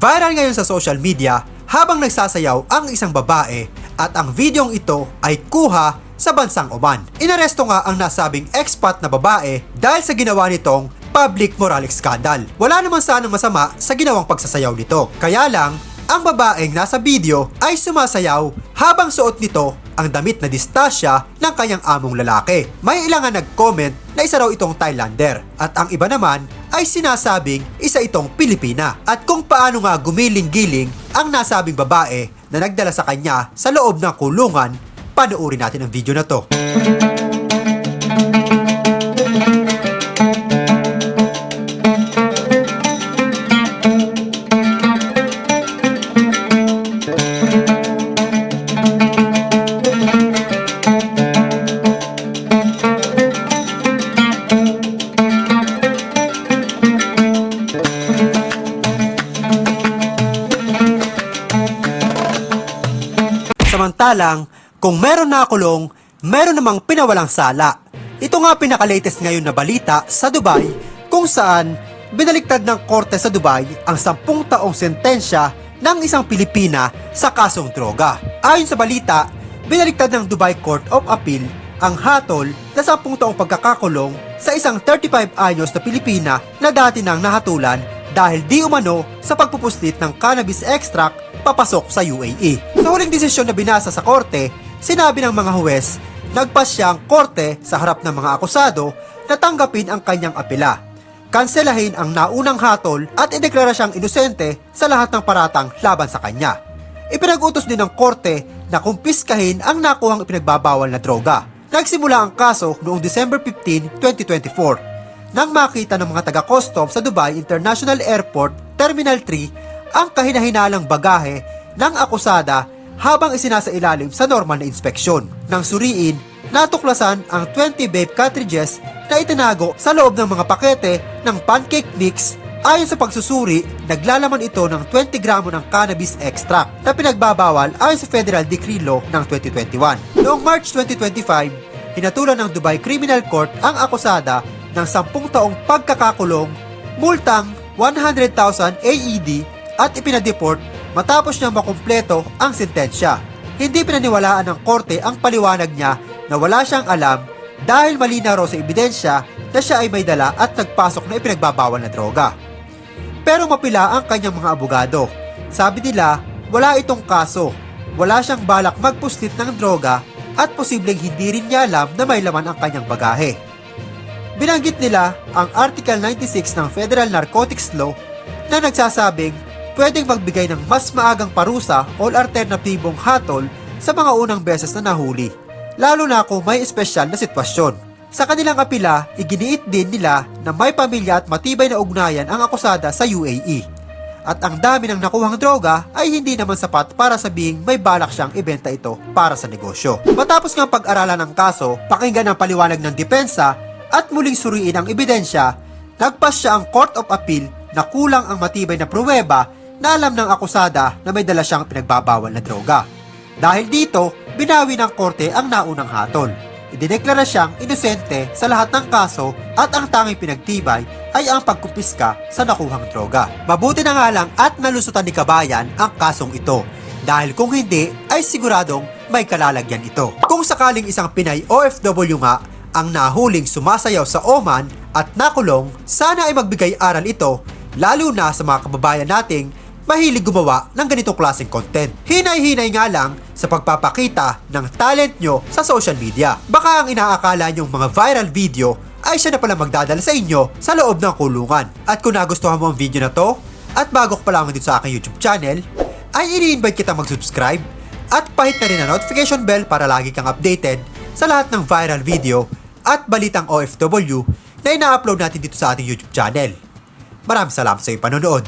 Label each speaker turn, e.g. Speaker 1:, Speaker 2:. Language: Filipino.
Speaker 1: Viral ngayon sa social media habang nagsasayaw ang isang babae at ang videong ito ay kuha sa bansang Oman. Inaresto nga ang nasabing expat na babae dahil sa ginawa nitong public moralic scandal. Wala naman sanang masama sa ginawang pagsasayaw nito. Kaya lang, ang babaeng nasa video ay sumasayaw habang suot nito ang damit na distasya ng kanyang among lalaki. May ilang nga nag-comment na isa raw itong Thailander at ang iba naman ay sinasabing isa itong Pilipina. At kung paano nga gumiling-giling ang nasabing babae na nagdala sa kanya sa loob ng kulungan, panoorin natin ang video na to. Samantalang, kung meron nakulong, meron namang pinawalang sala. Ito nga pinaka-latest ngayon na balita sa Dubai kung saan binaliktad ng korte sa Dubai ang 10 taong sentensya ng isang Pilipina sa kasong droga. Ayon sa balita, binaliktad ng Dubai Court of Appeal ang hatol na 10 taong pagkakakulong sa isang 35 anyos na Pilipina na dati nang nahatulan dahil di umano sa pagpupuslit ng cannabis extract papasok sa UAE. Sa huling desisyon na binasa sa korte, sinabi ng mga huwes, nagpasya ang korte sa harap ng mga akusado na tanggapin ang kanyang apela. Kanselahin ang naunang hatol at ideklara siyang inosente sa lahat ng paratang laban sa kanya. Ipinag-utos din ng korte na kumpiskahin ang nakuhang ipinagbabawal na droga. Nagsimula ang kaso noong December 15, 2024 nang makita ng mga taga-custom sa Dubai International Airport Terminal 3 ang kahinahinalang bagahe ng akusada habang isinasa ilalim sa normal na inspeksyon. Nang suriin, natuklasan ang 20 vape cartridges na itinago sa loob ng mga pakete ng pancake mix Ayon sa pagsusuri, naglalaman ito ng 20 gramo ng cannabis extract na pinagbabawal ayon sa Federal Decree Law ng 2021. Noong March 2025, hinatulan ng Dubai Criminal Court ang akusada ng 10 taong pagkakakulong, multang 100,000 AED E at ipinadeport matapos niyang makumpleto ang sentensya. Hindi pinaniwalaan ng korte ang paliwanag niya na wala siyang alam dahil malinaw raw sa ebidensya na siya ay may dala at nagpasok na ipinagbabawal na droga. Pero mapila ang kanyang mga abogado. Sabi nila, wala itong kaso. Wala siyang balak magpuslit ng droga at posibleng hindi rin niya alam na may laman ang kanyang bagahe. Binanggit nila ang Article 96 ng Federal Narcotics Law na nagsasabing pwedeng magbigay ng mas maagang parusa o alternatibong hatol sa mga unang beses na nahuli, lalo na kung may espesyal na sitwasyon. Sa kanilang apila, iginiit din nila na may pamilya at matibay na ugnayan ang akusada sa UAE. At ang dami ng nakuhang droga ay hindi naman sapat para sabing may balak siyang ibenta ito para sa negosyo. Matapos ng pag-aralan ng kaso, pakinggan ang paliwanag ng depensa at muling suriin ang ebidensya, nagpas siya ang Court of Appeal na kulang ang matibay na pruweba na alam ng akusada na may dala siyang pinagbabawal na droga. Dahil dito, binawi ng korte ang naunang hatol. Idineklara siyang inosente sa lahat ng kaso at ang tanging pinagtibay ay ang pagkumpiska sa nakuhang droga. Mabuti na nga lang at nalusutan ni Kabayan ang kasong ito dahil kung hindi ay siguradong may kalalagyan ito. Kung sakaling isang Pinay OFW nga ang nahuling sumasayaw sa Oman at nakulong, sana ay magbigay aral ito lalo na sa mga kababayan nating mahilig gumawa ng ganitong klaseng content. Hinay-hinay nga lang sa pagpapakita ng talent nyo sa social media. Baka ang inaakala nyong mga viral video ay siya na pala magdadala sa inyo sa loob ng kulungan. At kung nagustuhan mo ang video na to, at bago ka pa lamang dito sa aking YouTube channel, ay ini-invite kita mag-subscribe at pahit na rin ang notification bell para lagi kang updated sa lahat ng viral video at balitang OFW na ina-upload natin dito sa ating YouTube channel. Maraming salamat sa iyong panonood.